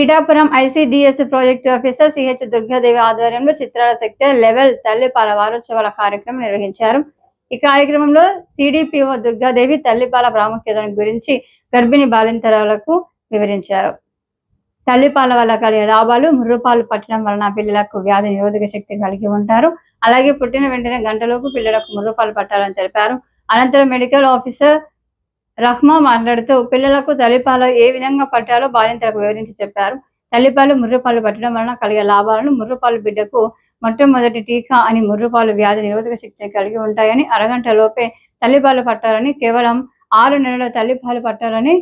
Pithapuram ICDS project officer CH Durgadevi ఆధ్వర్యంలో చిత్రాల sector level తల్లిపాల వారోత్సవాల కార్యక్రమం నిర్వహించారు. ఈ కార్యక్రమంలో సిడిపిఓ దుర్గాదేవి తల్లిపాల ప్రాముఖ్యతను గురించి గర్భిణి బాలింతరాలకు వివరించారు. తల్లిపాల వల్ల కలిగే లాభాలు ముర్రుపాలు పట్టడం వలన పిల్లలకు వ్యాధి నిరోధక శక్తి కలిగి ఉంటారు. అలాగే పుట్టిన వెంటనే గంటలోపు పిల్లలకు ముర్రుపాలు పట్టాలని తెలిపారు. అనంతరం మెడికల్ ఆఫీసర్ రహ్మా మాట్లాడుతూ పిల్లలకు తల్లిపాలు ఏ విధంగా పట్టాలో బాలింతలకు వివరించి చెప్పారు. తల్లిపాలు ముర్రుపాలు పట్టడం వలన కలిగే లాభాలను ముర్రుపాలు బిడ్డకు మొట్టమొదటి టీకా అని ముర్రుపాలు వ్యాధి నిరోధక శక్తిని కలిగి ఉంటాయని అరగంట లోపే తల్లిపాలు పట్టాలని కేవలం ఆరు నెలల తల్లిపాలు పట్టాలని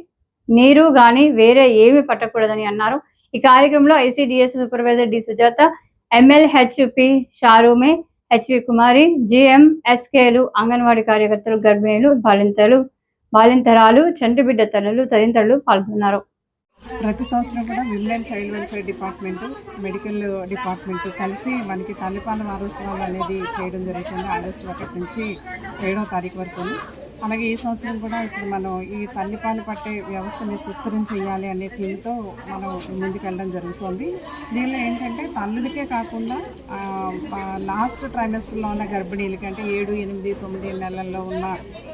నీరు గాని వేరే ఏమీ పట్టకూడదని అన్నారు. ఈ కార్యక్రమంలో ICDS supervisor D. Sujatha MLHP షారూమే HV Kumari జిఎంఎస్కేలు అంగన్వాడీ కార్యకర్తలు గర్భిణీలు బాలింతలు బాలింతరాలు చంటిబిడ్డ తల్లులు తదితరులు పాల్గొన్నారు. ప్రతి సంవత్సరం కూడా women child welfare department medical department కలిసి మనకి తల్లిపాల వారోత్సవాలు అనేది చేయడం జరుగుతుంది ఆగస్టు ఒకటి నుంచి ఏడవ తారీఖు వరకు. అలాగే ఈ సంవత్సరం కూడా ఇప్పుడు మనం ఈ తల్లిపాలు పట్టే వ్యవస్థని సుస్థిరం చేయాలి అనే థీమ్తో మనం ముందుకెళ్ళడం జరుగుతుంది. దీనిలో ఏంటంటే తల్లులకే కాకుండా లాస్ట్ ట్రైమెస్టర్లో ఉన్న గర్భిణీలకి అంటే ఏడు ఎనిమిది తొమ్మిది నెలల్లో ఉన్న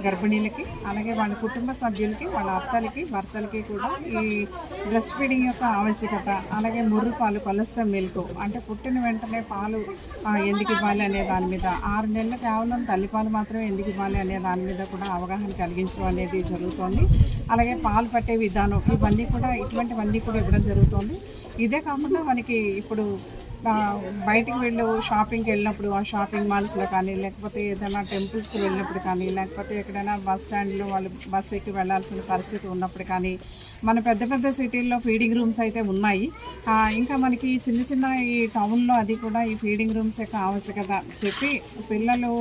గర్భిణీలకి అలాగే వాళ్ళ కుటుంబ సభ్యులకి వాళ్ళ అత్తలకి భర్తలకి కూడా ఈ బ్రెస్ట్ ఫీడింగ్ యొక్క ఆవశ్యకత అలాగే ముర్రు పాలు కొలెస్ట్రాల్ మిల్క్ అంటే పుట్టిన వెంటనే పాలు ఎందుకు ఇవ్వాలి అనే దాని మీద ఆరు నెలలు కేవలం తల్లిపాలు మాత్రమే ఎందుకు ఇవ్వాలి అనే దాని మీద కూడా అవగాహన కలిగించడం అనేది జరుగుతోంది. అలాగే పాలు పట్టే విధానం ఇవన్నీ కూడా ఇటువంటివన్నీ కూడా ఇవ్వడం జరుగుతోంది. ఇదే కాకుండా మనకి ఇప్పుడు బయటికి వెళ్ళు షాపింగ్కి వెళ్ళినప్పుడు ఆ షాపింగ్ మాల్స్లో కానీ లేకపోతే ఏదైనా టెంపుల్స్కి వెళ్ళినప్పుడు కానీ లేకపోతే ఎక్కడైనా బస్ స్టాండ్లో వాళ్ళు బస్ ఎక్కి వెళ్ళాల్సిన పరిస్థితి ఉన్నప్పుడు కానీ మన పెద్ద పెద్ద సిటీల్లో ఫీడింగ్ రూమ్స్ అయితే ఉన్నాయి. ఇంకా మనకి చిన్న చిన్న ఈ టౌన్లో అది కూడా ఈ ఫీడింగ్ రూమ్స్ యొక్క ఆవశ్యకత చెప్పి పిల్లలు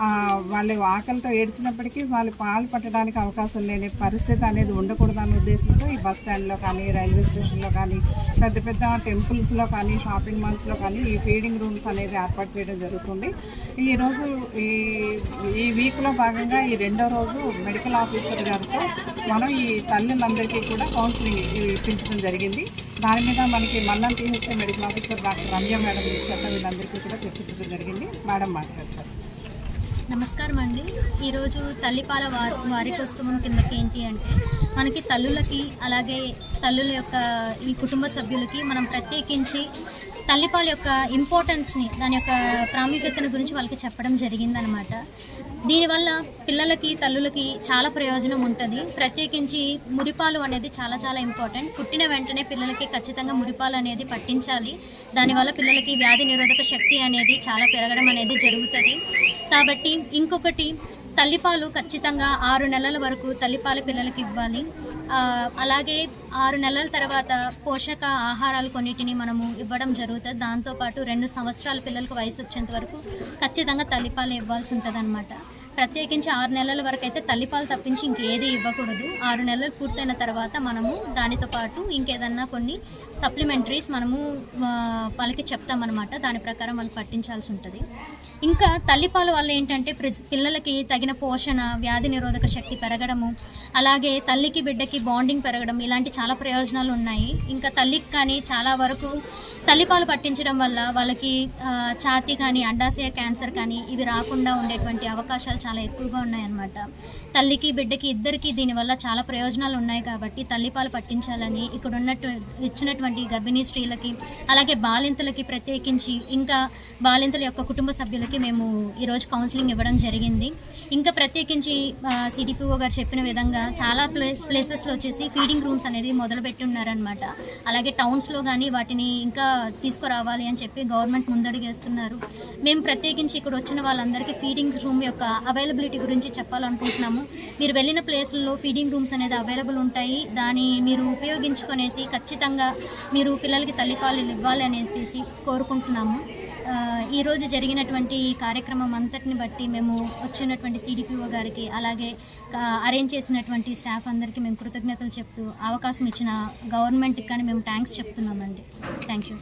వాళ్ళ వాళ్ళు ఆకలితో ఏడ్చినప్పటికీ వాళ్ళు పాలు పట్టడానికి అవకాశం లేని పరిస్థితి అనేది ఉండకూడదు అనే ఉద్దేశంతో ఈ బస్ స్టాండ్లో కానీ రైల్వే స్టేషన్లో కానీ పెద్ద పెద్ద టెంపుల్స్లో కానీ షాపింగ్ మాల్స్ మాల్స్లో కానీ ఈ ఫీడింగ్ రూమ్స్ అనేది ఏర్పాటు చేయడం జరుగుతుంది. ఈరోజు ఈ ఈ వీక్లో భాగంగా ఈ రెండో రోజు మెడికల్ ఆఫీసర్ గారితో మనం ఈ తల్లులందరికీ కూడా కౌన్సిలింగ్ ఇప్పించడం జరిగింది. దాని మీద మనకి Mallam THA medical officer doctor Ramya madam చేత వీళ్ళందరికీ కూడా చర్చించడం జరిగింది. మేడం మాట్లాడతారు. నమస్కారం అండి. ఈరోజు తల్లిపాల వారి వారికోత్సవం కిందకి ఏంటి అంటే మనకి తల్లులకి అలాగే తల్లుల యొక్క ఈ కుటుంబ సభ్యులకి మనం ప్రత్యేకించి తల్లిపాల యొక్క ఇంపార్టెన్స్ని దాని యొక్క ప్రాముఖ్యతను గురించి వాళ్ళకి చెప్పడం జరిగిందనమాట. దీనివల్ల పిల్లలకి తల్లులకి చాలా ప్రయోజనం ఉంటుంది. ప్రత్యేకించి మురిపాలు అనేది చాలా చాలా ఇంపార్టెంట్ పుట్టిన వెంటనే పిల్లలకి ఖచ్చితంగా మురిపాలు అనేది పట్టించాలి. దానివల్ల పిల్లలకి వ్యాధి నిరోధక శక్తి అనేది చాలా పెరగడం అనేది జరుగుతుంది. కాబట్టి ఇంకొకటి తల్లిపాలు ఖచ్చితంగా ఆరు నెలల వరకు తల్లిపాలు పిల్లలకి ఇవ్వాలి. అలాగే ఆరు నెలల తర్వాత పోషక ఆహారాలు కొన్నిటిని మనము ఇవ్వడం జరుగుతుంది. దాంతోపాటు రెండు సంవత్సరాల పిల్లలకు వయసు వచ్చేంత వరకు ఖచ్చితంగా తల్లిపాలు ఇవ్వాల్సి ఉంటుంది ప్రత్యేకించి ఆరు నెలల వరకు అయితే తల్లిపాలు తప్పించి ఇంకేది ఇవ్వకూడదు. ఆరు నెలలు పూర్తయిన తర్వాత మనము దానితో పాటు ఇంకేదన్నా కొన్ని సప్లిమెంటరీస్ మనము వాళ్ళకి చెప్తామన్నమాట. దాని ప్రకారం వాళ్ళు పట్టించాల్సి ఉంటుంది. ఇంకా తల్లిపాలు వల్ల ఏంటంటే పిల్లలకి తగిన పోషణ వ్యాధి నిరోధక శక్తి పెరగడము అలాగే తల్లికి బిడ్డకి బాండింగ్ పెరగడం ఇలాంటి చాలా ప్రయోజనాలు ఉన్నాయి. ఇంకా తల్లికి కానీ చాలా వరకు తల్లిపాలు పట్టించడం వల్ల వాళ్ళకి ఛాతీ కానీ అండాశయ క్యాన్సర్ కానీ ఇవి రాకుండా ఉండేటువంటి అవకాశాలు చాలా ఎక్కువగా ఉన్నాయన్నమాట. తల్లికి బిడ్డకి ఇద్దరికి దీనివల్ల చాలా ప్రయోజనాలు ఉన్నాయి కాబట్టి తల్లిపాలు పట్టించాలని ఇక్కడ ఉన్నట్టు ఇచ్చినటువంటి గర్భిణీ స్త్రీలకి అలాగే బాలింతలకి ప్రత్యేకించి ఇంకా బాలింతల యొక్క కుటుంబ సభ్యులకి మేము ఈరోజు కౌన్సిలింగ్ ఇవ్వడం జరిగింది. ఇంకా ప్రత్యేకించి సిడిపిఓ గారు చెప్పిన విధంగా చాలా ప్లే ప్లేసెస్లో వచ్చేసి ఫీడింగ్ రూమ్స్ అనేది మొదలుపెట్టి ఉన్నారనమాట అలాగే టౌన్స్లో కానీ వాటిని ఇంకా తీసుకురావాలి అని చెప్పి గవర్నమెంట్ ముందడుగేస్తున్నారు. మేము ప్రత్యేకించి ఇక్కడ వచ్చిన వాళ్ళందరికీ ఫీడింగ్ రూమ్ యొక్క అవైలబిలిటీ గురించి చెప్పాలనుకుంటున్నాము. మీరు వెళ్ళిన ప్లేస్లలో ఫీడింగ్ రూమ్స్ అనేది అవైలబుల్ ఉంటాయి. దాన్ని మీరు ఉపయోగించుకొనేసి ఖచ్చితంగా మీరు పిల్లలకి తల్లిపాలు ఇవ్వాలి అనేసి కోరుకుంటున్నాము. ఈరోజు జరిగినటువంటి కార్యక్రమం అంతటిని బట్టి మేము వచ్చినటువంటి సిడిపిఓ గారికి అలాగే అరేంజ్ చేసినటువంటి స్టాఫ్ అందరికీ మేము కృతజ్ఞతలు చెప్తూ అవకాశం ఇచ్చిన గవర్నమెంట్కి కానీ మేము థ్యాంక్స్ చెప్తున్నామండి. Thank you